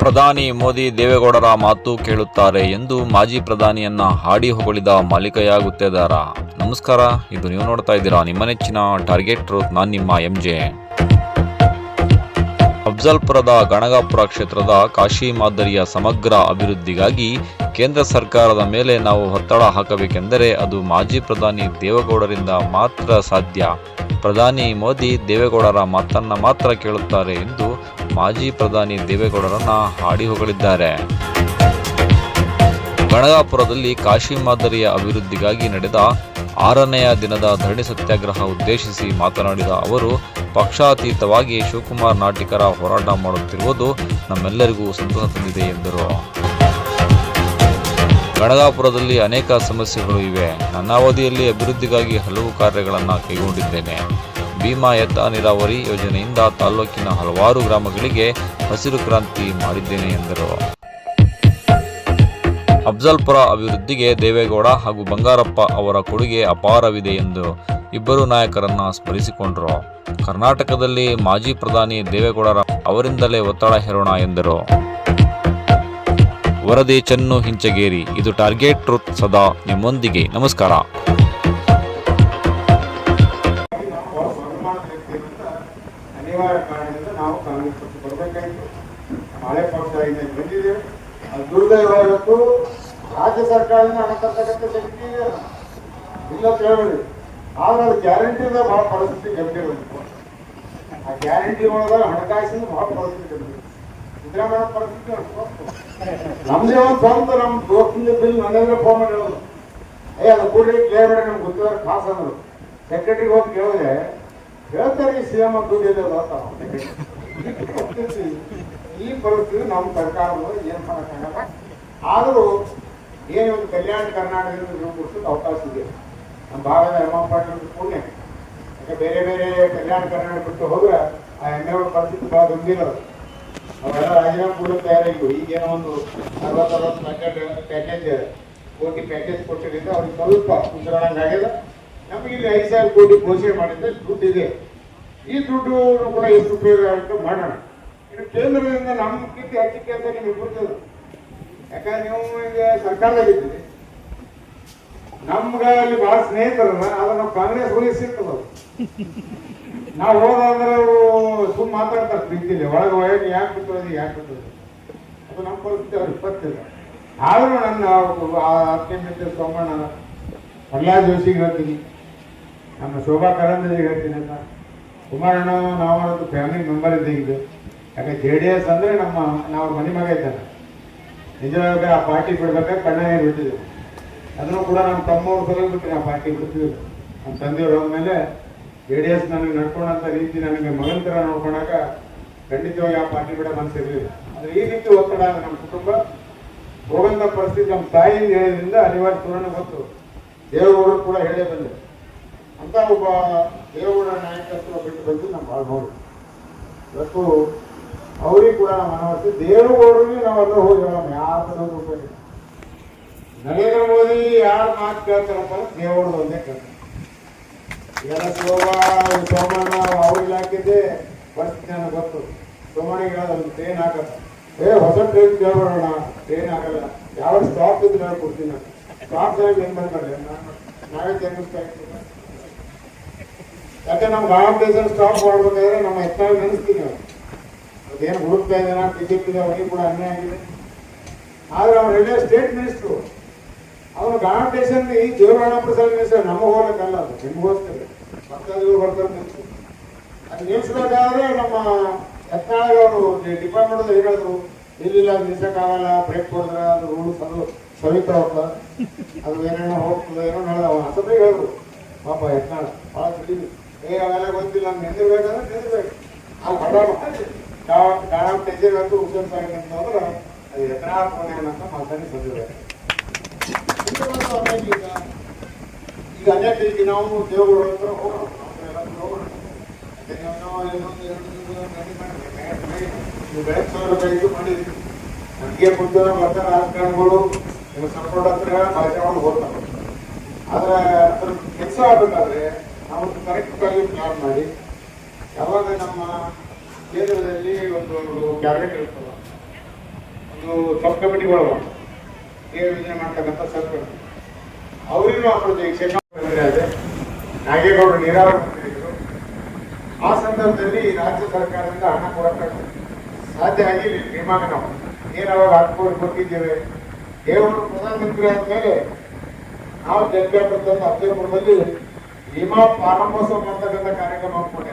ಪ್ರಧಾನಿ ಮೋದಿ ದೇವೇಗೌಡರ ಮಾತು ಕೇಳುತ್ತಾರೆ ಎಂದು ಮಾಜಿ ಪ್ರಧಾನಿಯನ್ನ ಹಾಡಿ ಹೊಗಳಿದ ಮಾಲೀಕಯ್ಯ ನಮಸ್ಕಾರ, ಇದು ನೀವು ನೋಡ್ತಾ ಇದ್ದೀರಾ ನಿಮ್ಮ ನೆಚ್ಚಿನ ಟಾರ್ಗೆಟ್ ನಾನು ನಿಮ್ಮ ಎಂ ಜೆ ಅಫ್ಜಲ್ಪುರದ ಗಣಗಾಪುರ ಕ್ಷೇತ್ರದ ಕಾಶಿ ಮಾದರಿಯ ಸಮಗ್ರ ಅಭಿವೃದ್ಧಿಗಾಗಿ ಕೇಂದ್ರ ಸರ್ಕಾರದ ಮೇಲೆ ನಾವು ಒತ್ತಡ ಹಾಕಬೇಕೆಂದರೆ ಅದು ಮಾಜಿ ಪ್ರಧಾನಿ ದೇವೇಗೌಡರಿಂದ ಮಾತ್ರ ಸಾಧ್ಯ. ಪ್ರಧಾನಿ ಮೋದಿ ದೇವೇಗೌಡರ ಮಾತನ್ನ ಮಾತ್ರ ಕೇಳುತ್ತಾರೆ ಎಂದು ಮಾಜಿ ಪ್ರಧಾನಿ ದೇವೇಗೌಡರನ್ನ ಹಾಡಿ ಹೊಗಳಿದ್ದಾರೆ. ಗಣಗಾಪುರದಲ್ಲಿ ಕಾಶಿ ಮಾದರಿಯ ಅಭಿವೃದ್ಧಿಗಾಗಿ ನಡೆದ ಆರನೆಯ ದಿನದ ಧರಣಿ ಸತ್ಯಾಗ್ರಹ ಉದ್ದೇಶಿಸಿ ಮಾತನಾಡಿದ ಅವರು, ಪಕ್ಷಾತೀತವಾಗಿ ಶಿವಕುಮಾರ್ ನಾಟಿಕರ ಹೋರಾಟ ಮಾಡುತ್ತಿರುವುದು ನಮ್ಮೆಲ್ಲರಿಗೂ ಸಂತಸ ತಂದಿದೆ ಎಂದರು. ಗಣಗಾಪುರದಲ್ಲಿ ಅನೇಕ ಸಮಸ್ಯೆಗಳು ಇವೆ. ನನ್ನ ಅವಧಿಯಲ್ಲಿ ಅಭಿವೃದ್ಧಿಗಾಗಿ ಹಲವು ಕಾರ್ಯಗಳನ್ನು ಕೈಗೊಂಡಿದ್ದೇನೆ. ಭೀಮಾ ಎತ್ತ ನೀರಾವರಿ ಯೋಜನೆಯಿಂದ ತಾಲ್ಲೂಕಿನ ಹಲವಾರು ಗ್ರಾಮಗಳಿಗೆ ಹಸಿರು ಕ್ರಾಂತಿ ಮಾಡಿದ್ದೇನೆ ಎಂದರು. ಅಫ್ಜಲ್ಪುರ ಅಭಿವೃದ್ಧಿಗೆ ದೇವೇಗೌಡ ಹಾಗೂ ಬಂಗಾರಪ್ಪ ಅವರ ಕೊಡುಗೆ ಅಪಾರವಿದೆ ಎಂದು ಇಬ್ಬರು ನಾಯಕರನ್ನು ಸ್ಮರಿಸಿಕೊಂಡರು. ಕರ್ನಾಟಕದಲ್ಲಿ ಮಾಜಿ ಪ್ರಧಾನಿ ದೇವೇಗೌಡರ ಅವರಿಂದಲೇ ಒತ್ತಡ ಹೇರೋಣ ಎಂದರು. ವರದಿ ಚೆನ್ನು ಹಿಂಚಗೇರಿ, ಇದು ಟಾರ್ಗೆಟ್ ಟ್ರೂತ್ ಸದಾ ನಿಮ್ಮೊಂದಿಗೆ. ನಮಸ್ಕಾರ. ಬಂದಿದೆ ಅದು ದುರ್ದೈವ ರಾಜ್ಯ ಸರ್ಕಾರದಿಂದ ಹಣ ತರ್ತಕ್ಕಂಥ ಶಕ್ತಿ ಇಲ್ಲ ಅಂತ ಆದ್ರೆ ಅದು ಗ್ಯಾರಂಟಿಯಿಂದ ಬಹಳ ಪರಿಸ್ಥಿತಿ ಗಂಭೀರ ಆ ಗ್ಯಾರಂಟಿ ಒಳಗೆ ಹಣಕಾಸಿನ ಬಹಳ ಪರಿಸ್ಥಿತಿ ಗಂಭೀರ ಸಿದ್ದರಾಮಯ್ಯ ಪರಿಸ್ಥಿತಿ ನಮ್ದೇ ಒಂದು ಸ್ವಂತ ನಮ್ಮ ದೋಸ್ತಿಂದ ಬಿಲ್ ನನ್ನ ಫೋನ್ ಮಾಡಿ ಹೇಳೋದು ಏ, ಅದು ಕೂಡಲೇ ಕ್ಲಿಯರ್ ಮಾಡಿ ನಮ್ಗೆ ಗೊತ್ತಿದ್ರೆ ಖಾಸ್ ಅಂದ್ರು. ಸೆಕ್ರೆಟರಿಗೆ ಹೋಗಿ ಕೇಳಿದ್ರೆ, ಹೇಳ್ತಾರೆ ಈ ಸಿಎಂ ದುಡ್ಡು ಇದೆ ಅಂತ ಈ ಪರಿಸ್ಥಿತಿ ನಮ್ಮ ಸರ್ಕಾರಗಳು ಏನು ಮಾಡೋಕ್ಕಾಗಲ್ಲ. ಆದರೂ ಏನು ಒಂದು ಕಲ್ಯಾಣ ಕರ್ನಾಟಕದಿಂದ ಅವಕಾಶ ಇದೆ. ನಮ್ಮ ಭಾಗದ ಹೆಮ್ಮ ಪಾಟೀಲ್ ಪುಣ್ಯ. ಯಾಕೆ ಬೇರೆ ಬೇರೆ ಕಲ್ಯಾಣ ಕರ್ನಾಟಕ ಬಿಟ್ಟು ಹೋದ್ರೆ ಆ ಎಮ್ಮೆಗಳ ಪರಿಸ್ಥಿತಿ ಭಾಳ ಗಂಭೀರ ಅವರೆಲ್ಲ ರಾಜೀನಾಮೆ ಕೂಡ ತಯಾರಿಲ್ಲ ಈಗೇನೋ ಒಂದು ಅರವತ್ತು ಅರವತ್ತು ಪ್ಯಾಕೆಟ್ ಪ್ಯಾಕೇಜ್ ಕೋಟಿ ಪ್ಯಾಕೇಜ್ ಕೊಟ್ಟಿದ್ದರಿಂದ ಅವ್ರಿಗೆ ಸ್ವಲ್ಪ ಉಸಿರಾಡಂಗೆ ನಮಗೆ ಇಲ್ಲಿ ಐದು ಸಾವಿರ ಕೋಟಿ ಘೋಷಣೆ ಮಾಡಿದ್ರೆ ದುಡ್ಡು ಇದೆ ಈ ದುಡ್ಡು ಕೂಡ ಎಷ್ಟು ಉಪಯೋಗ ಆಗುತ್ತೆ ಮಾಡೋಣ. ಇನ್ನು ಕೇಂದ್ರದಿಂದ ನಮ್ಮ ಕೀರ್ತಿ ಹಚ್ಚಿಕೆ ಅಂತ ನಿಮಗೆ ಗೊತ್ತಿಲ್ಲ. ಯಾಕಂದ್ರೆ ನೀವು ಈಗ ಸರ್ಕಾರದಾಗಿದ್ದೀರಿ ನಮ್ಗ ಅಲ್ಲಿ ಬಹಳ ಸ್ನೇಹಿತರಲ್ಲ ಆದ್ರೆ ನಾವು ಕಾಂಗ್ರೆಸ್ ಹೋಗಿ ಸಿಗ್ತದ ನಾವು ಹೋದಂದ್ರೆ ಅವರು ಸುಮ್ ಮಾತಾಡ್ತಾರೆ ಪ್ರೀತಿಲಿ. ಒಳಗೆ ಒಳಗೆ ಯಾಕೆ ಬಿಟ್ಟೋದು ಯಾಕೆ ಬಿಟ್ಟೋದು ಅದು ನಮ್ಮ ಪರಿಸ್ಥಿತಿ, ಅವ್ರಿಗೆ ಗೊತ್ತಿಲ್ಲ. ಆದ್ರೂ ನನ್ನ ಅತ್ಯಂತ ಸೋಮಣ್ಣ, ಪ್ರಹ್ಲಾದ್ ಜೋಶಿಗೆ ಹೇಳ್ತೀನಿ. ನಮ್ಮ ಶೋಭಾ ಕರಂದ್ರಿಗೆ ಹೇಳ್ತೀನಿ ಅಂತ. ಕುಮಾರಣ್ಣ ನಾವು ಫ್ಯಾಮಿಲಿ ಮೆಂಬರ್ ಇದ್ದೀವಿ ಯಾಕೆ ಜೆ ಡಿ ಎಸ್ ಅಂದರೆ ನಮ್ಮ, ನಾವು ಮನೆ ಮಗ ಇದ್ದಾನೆ. ನಿಜವಾಗ ಆ ಪಾರ್ಟಿ ಬಿಡ್ಬೇಕಾದ್ರೆ ಕಣ್ಣಾಗೆ ಬಿಟ್ಟಿದ್ವಿ ಅದನ್ನು ಕೂಡ ನಮ್ಮ ತಮ್ಮವ್ರ ಬಿಟ್ಟು ಆ ಪಾರ್ಟಿ ಬಿಡ್ತಿದ್ವಿ ನಮ್ಮ ತಂದೆಯವ್ರು ಹೋದ್ಮೇಲೆ ಜೆ ಡಿ ಎಸ್ ನನಗೆ ನಡ್ಕೊಂಡಂಥ ರೀತಿ ನನಗೆ ಮಗನ ಥರ ನೋಡ್ಕೊಂಡಾಗ ಖಂಡಿತವಾಗಿ ಆ ಪಾರ್ಟಿ ಬಿಡ ಮನಸ್ಸಿರಲಿಲ್ಲ ಆದರೆ ಈ ರೀತಿ ಒತ್ತಡ ನಮ್ಮ ಕುಟುಂಬ ಹೋಗಂತ ಪರಿಸ್ಥಿತಿ ನಮ್ಮ ತಾಯಿಯಿಂದ ಹೇಳಿದ್ರಿಂದ ಅನಿವಾರ್ಯ ತೋರಣ ಗೊತ್ತು ದೇವೇಗೌಡರು ಕೂಡ ಹೇಳೇ ಬಂದೆ ಅಂತ ಒಬ್ಬ ದೇವೇಗೌಡ ನಾಯಕತ್ವ ಬಿಟ್ಟು ಬಂದು ನಮ್ಮ ಭಾಳ ನೋಡಿ. ಇವತ್ತು ಅವ್ರಿಗೆ ಕೂಡ ನಮ್ಮ ಮನವರಿಸಿ ದೇವೇಗೌಡರಿಗೆ ನಾವು ಅದ್ರ ಹೋಗಿ ಹೇಳೋಣ ಯಾರ ಇಲ್ಲ. ನರೇಂದ್ರ ಮೋದಿ ಯಾರು ಮಾತು ಕೇಳ್ತಾರಪ್ಪ ದೇವರು ಒಂದೇ ಕೇಳ್ತಾರೆ. ಎಲ್ಲ ಸೋಮಣ್ಣ ಅವ್ರಿಗೆ ಹಾಕಿದ್ದೆ ಪರಿಸ್ಥಿತಿ ನನಗೆ ಗೊತ್ತು. ಸೋಮಣ್ಣಿಗೆ ಹೇಳೋದು ಟ್ರೈನ್ ಹಾಕತ್ತ ಏ, ಹೊಸ ಟ್ರೈನ್ ಕೇಳ್ಬಿಡೋಣ ಟ್ರೈನ್ ಹಾಕಲ್ಲ. ಯಾವ ಸ್ಟಾಪ್ ಇದ್ರೆ ನಾನು ಕೊಡ್ತೀನಿ ನಾನು ಸ್ಟಾಪ್ ಜಾಗ ಏನು ಮಾಡ್ತಾರೆ ನಾವೇ ಜನ್ಮಿಸ್ತಾ ಇರ್ತೀವಿ. ಯಾಕೆ ನಾವು ದೇಶ ಸ್ಟಾಪ್ ಮಾಡ್ಬೇಕಾದ್ರೆ ನಮ್ಮ ಹೆಚ್ಚಾಗಿ ನೆನೆಸ್ತೀನಿ ನಾವು ಅದೇನು ಹುಡುಕ್ತಾ ಇದ್ದಾನೆ? ಬಿಜೆಪಿ ಅವನಿಗೆ ಕೂಡ ಅನ್ಯಾಯ ಆಗಿದೆ. ಆದ್ರೆ ಅವ್ನು ರೈಲ್ವೆ ಸ್ಟೇಟ್ ಮಿನಿಸ್ಟ್ರು ಅವನು ಗಾಂವ್ ಸ್ಟೇಷನ್ ಈ ಜೀವರಾಣ ಪ್ರಸಾದ್ ಮಿನಿಸ್ಟರ್ ನಮ್ಮ ಹೋಗೋಕ್ಕಲ್ಲ ಅದು ನಿಮ್ಗೋಸ್ಕರ ಭಕ್ತಾದಿಗಳು ಬರ್ತಾರೆ. ಅದು ನಿಲ್ಸ್ಬೇಕಾದ್ರೆ ನಮ್ಮ ಯತ್ನಾಳ್ ಅವರು ಡಿಪಾರ್ಟ್ಮೆಂಟ್ ಹೇಳಿದ್ರು, ಇಲ್ಲಿಲ್ಲ, ನಿಲ್ಸಕ್ಕಾಗಲ್ಲ ಬ್ರೇಕ್ ಕೊಡಿದ್ರೆ ಅದು ರೂಲ್ಸ್ ಅದು ಸವಿತಾ ಹೋಗ್ತದೆ ಅದು ಏನೇನೋ ಹೋಗ್ತದೆ, ಏನೋ ಹೇಳಿದ ಅವನು ಅಸಭೆ ಹೇಳಿದ್ರು. ಪಾಪ ಯತ್ನಾಳ್, ಭಾಳ ತಿಳಿದು ಏ, ಅವೆಲ್ಲ ಗೊತ್ತಿಲ್ಲ, ನಿಂದಿರ್ಬೇಕಂದ್ರೆ ನಿಂದಿರ್ಬೇಕು. ನಾವು ಹಠ ಮಾಡಿ ಗಾಣ ಟೆಂಜರ್ ಅಂತ ಹುಷಾರ್ ಸಾಗಿ ಅಂತಂದ್ರೆ ಅದು ಯತ್ನಾಳ್ ಫೋನ್ ಅಂತ ಮಾತಾಡಿ ಬಂದಿದೆ ಈಗ ಅನೇಕ ರೀತಿ ನಾವು ದೇವಗಳ ಹತ್ರ ನಾವು. ನೀವು ಬೆಳಗ್ಗೆ ಸಾವಿರ ಮಾಡಿದ್ರಿ ನನಗೆ ಮುಂದೆ ಬರ್ತಾರೆ ರಾಜಕಾರಣಿಗಳು ನಿಮ್ಮ ಸಪೋರ್ಟ್ ಹತ್ರ ಭಾಷೆ ಮಾಡಿ ಹೋಗ್ತಾರೆ ಆದ್ರೆ ಅದ್ರ ಕೆಲಸ ಆಗ್ಬೇಕಾದ್ರೆ ನಾವು ಕರೆಕ್ಟ್ ಆಗಿ ಪ್ಲಾನ್ ಮಾಡಿ. ಯಾವಾಗ ನಮ್ಮ ಕೇಂದ್ರದಲ್ಲಿ ಒಂದು ಕ್ಯಾಬಿನೆಟ್ ಇರುತ್ತಲ್ಲ, ಒಂದು ಸಬ್ ಕಮಿಟಿಗಳು ನೀರು ಯೋಜನೆ ಮಾಡ್ತಕ್ಕಂಥ ಸರ್ಕಾರ. ಅವರಿಗೂ ಆ ಪ್ರಾಜೆಕ್ಟ್ ನಾಗೇಗೌಡರು ನೀರಾವರಿ ಮಂತ್ರಿ ಇದ್ರು. ಆ ಸಂದರ್ಭದಲ್ಲಿ ರಾಜ್ಯ ಸರ್ಕಾರದಿಂದ ಹಣ ಕೊಡಕ್ಕೆ ಸಾಧ್ಯ ಆಗಿಲ್ಲ ನಿರ್ಮಾಣ ನಾವು. ನೀರಾವರಿ ಹಾಕ್ಕೊಂಡು ಕೊಟ್ಟಿದ್ದೇವೆ. ದೇವರು ಪ್ರಧಾನಮಂತ್ರಿ ಆದಮೇಲೆ ನಾವು ಜಲಗಾಪುರದ ಅಭ್ಯರ್ಥದಲ್ಲಿ ಭೀಮಾ ಪ್ರಾರಂಭೋತ್ಸವ ಮಾಡ್ತಕ್ಕಂಥ ಕಾರ್ಯಕ್ರಮ ಹಾಕ್ಕೊಂಡೆ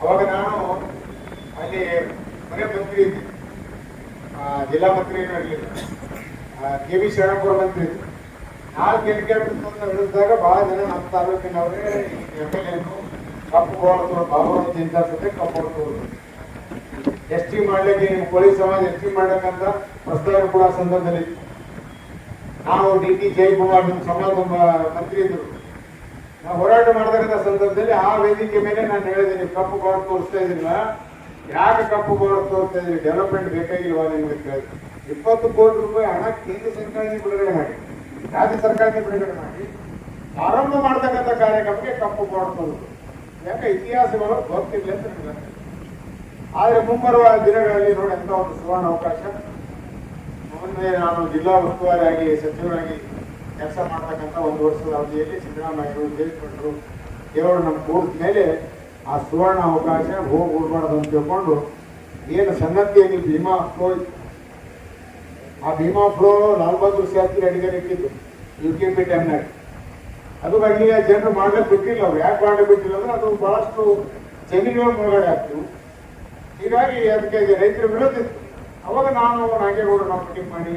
ಅವಾಗ ನಾನು ಅಲ್ಲಿ ಮನೆ ಮಂತ್ರಿ ಇದ್ದೆ ಆ, ಜಿಲ್ಲಾ ಮಂತ್ರಿ ಆಗಲಿ ಕೆ ವಿ ಶರಣಪುರ ಮಂತ್ರಿ ಇದ್ರು. ನಾವು ಜಲಗಾಪುರದ ಹಿಡಿದಾಗ ಬಹಳ ಜನ ನಮ್ಮ ತಾಲೂಕಿನವರೇ ಎಂ ಎಲ್ ಎನು ಕಪ್ಪು ಕೊಡೋದು ಬಾಬು ಚಿಂತಾ ಜೊತೆ ಕಪ್ಪು ಎಸ್ ಟಿ ಮಾಡ್ಲಿಕ್ಕೆ ನಿಮ್ಮ ಕೋಳಿ ಸಮಾಜ ಎಸ್ ಟಿ ಮಾಡ್ಬೇಕಂತ ಪ್ರಸ್ತಾವ ಕೂಡ ಸಂದರ್ಭದಲ್ಲಿ. ನಾವು ಡಿ ಟಿ ಜಯಕುಮಾರ್ ಸಮಾಜ ಮಂತ್ರಿ ಇದ್ರು. ನಾವು ಹೋರಾಟ ಮಾಡತಕ್ಕಂಥ ಸಂದರ್ಭದಲ್ಲಿ ಆ ವೇದಿಕೆ ಮೇಲೆ ನಾನು ಹೇಳಿದ್ದೀನಿ ಕಪ್ಪು ಗೋಡ ತೋರಿಸ್ತಾ ಇದ್ದಿಲ್ಲ ಯಾಕೆ ಕಪ್ಪು ಬರುತ್ತೆ ಅಂತ ಹೇಳಿ ಡೆವಲಪ್ಮೆಂಟ್ ಬೇಕಾಗಿಲ್ವಾ ನಿಮ್ಗೆ ಇಪ್ಪತ್ತು ಕೋಟಿ ರೂಪಾಯಿ ಹಣ ಕೇಂದ್ರ ಸರ್ಕಾರದಿಂದ ಬಿಡುಗಡೆ ಮಾಡಿ. ರಾಜ್ಯ ಸರ್ಕಾರದಿಂದ ಬಿಡುಗಡೆ ಮಾಡಿ. ಆರಂಭ ಮಾಡ್ತಕ್ಕಂಥ ಕಾರ್ಯಕ್ರಮಕ್ಕೆ ಕಪ್ಪು ಬೋರ್ಡ್ ತೋರಿಸ್ತು ಯಾಕೆ ಇತಿಹಾಸಗಳು ಗೊತ್ತಿಲ್ಲ ಅಂತ ನನಗೆ ಆದರೆ ಮುಂಬರುವ ದಿನಗಳಲ್ಲಿ ನೋಡಿ ಅಂತ ಒಂದು ಸುವರ್ಣ ಅವಕಾಶ. ಮೊನ್ನೆ ನಾನು ಜಿಲ್ಲಾ ಉಸ್ತುವಾರಿಯಾಗಿ ಸಚಿವರಾಗಿ ಕೆಲಸ ಮಾಡ್ತಕ್ಕಂಥ ಒಂದು ವರ್ಷದ ಅವಧಿಯಲ್ಲಿ ಸಿದ್ದರಾಮಯ್ಯರು ಜಯಪಟ್ಟರು ದೇವರು ನಮ್ಮ ಕೂಡಿದ ಮೇಲೆ ಆ ಸುವರ್ಣ ಅವಕಾಶ ಹೋಗಿ ಅಂತ ತಿಳ್ಕೊಂಡು ಏನು ಸಂಗತಿ ಏನು ಭೀಮಾ ಫ್ಲೋ ಇತ್ತು. ಆ ಭೀಮಾ ಫ್ಲೋ ಲಾಲ್ ಬಹದ್ದೂರ್ ಶಾಸ್ತ್ರಿ ಅಡಿಗೆ ಇಟ್ಟಿದ್ದು ಯು ಕೆ ಪಿ ಟೈಮ್ನಾಗ ಅದು ಈಗ ಜನರು ಮಾಡಲಿಕ್ಕೆ ಬಿಟ್ಟಿಲ್ಲ ಅವ್ರು. ಯಾಕೆ ಮಾಡಲಿಕ್ಕೆ ಬಿಟ್ಟಿಲ್ಲ ಅಂದ್ರೆ ಅದು ಬಹಳಷ್ಟು ಜಮೀನುಗಳ ಮುಳುಗಡೆ ಆಗ್ತಿವು ಹೀಗಾಗಿ ಅದಕ್ಕೆ ರೈತರು ವಿರೋಧ ಇತ್ತು. ಅವಾಗ ನಾನು ನಾಗೇಗೌಡರು ನಾವು ಮೀಟಿಂಗ್ ಮಾಡಿ,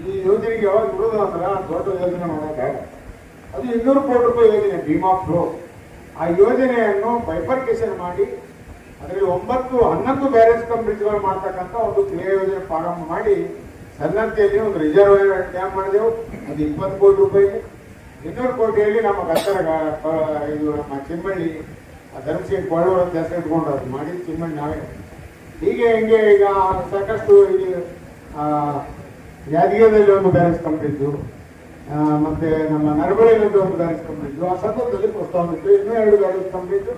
ಈ ಯೋಜನೆಗೆ ಯಾವಾಗ ಬಿಡೋದು ಅಂದ್ರೆ ದೊಡ್ಡ ಯೋಜನೆ ಮಾಡೋಕ್ಕಾಗ ಅದು ಇನ್ನೂರು ಕೋಟಿ ರೂಪಾಯಿ ಯೋಜನೆ ಭೀಮಾ ಫ್ಲೋ ಆ ಯೋಜನೆಯನ್ನು ಬೈಫರ್ಕೇಶನ್ ಮಾಡಿ ಅದರಲ್ಲಿ ಒಂಬತ್ತು ಹನ್ನೊಂದು ಬ್ಯಾರೇಜ್ ಬ್ರಿಡ್ಜ್ಗಳು ಮಾಡ್ತಕ್ಕಂಥ ಒಂದು ಕ್ರಿಯಾ ಯೋಜನೆ ಪ್ರಾರಂಭ ಮಾಡಿ ಸನ್ನದ್ಧತೆಯಲ್ಲಿ ಒಂದು ರಿಸರ್ವ್ ಡ್ಯಾಮ್ ಮಾಡಿದೆವು. ಅದು ಇಪ್ಪತ್ತು ಕೋಟಿ ರೂಪಾಯಿ ಇನ್ನೂರು ಕೋಟಿಯಲ್ಲಿ ನಮ್ಮ ಪ- ಇದು ನಮ್ಮ ಚಿಮ್ಮಳ್ಳಿ ಧರ್ಮಸಿಂಗ್ ಅಂತ ಹೆಸರು ಇಟ್ಕೊಂಡು ಅದು ಮಾಡಿ ಚಿಮ್ಮಳ್ಳಿ ನಾವೇ. ಹೀಗೆ ಹಿಂಗೆ ಈಗ ಸಾಕಷ್ಟು ಆ, ಯಾದಗಿರಿಯಲ್ಲಿ ಒಂದು ಬ್ಯಾರೇಜ್ ಕಂಪ್ನಿದ್ದು ಮತ್ತೆ ನಮ್ಮ ನರಬಳಿಯಲ್ಲಿ ಒಂದು ಗಾಡಿ ಕಂಪ್ಲೀಟ್ ಆ ಸಂದರ್ಭದಲ್ಲಿ ಪ್ರಸ್ತಾವ ಇತ್ತು ಇನ್ನೂ ಎರಡು ಗಾಡಿ ಕಂಪ್ನಿದ್ದು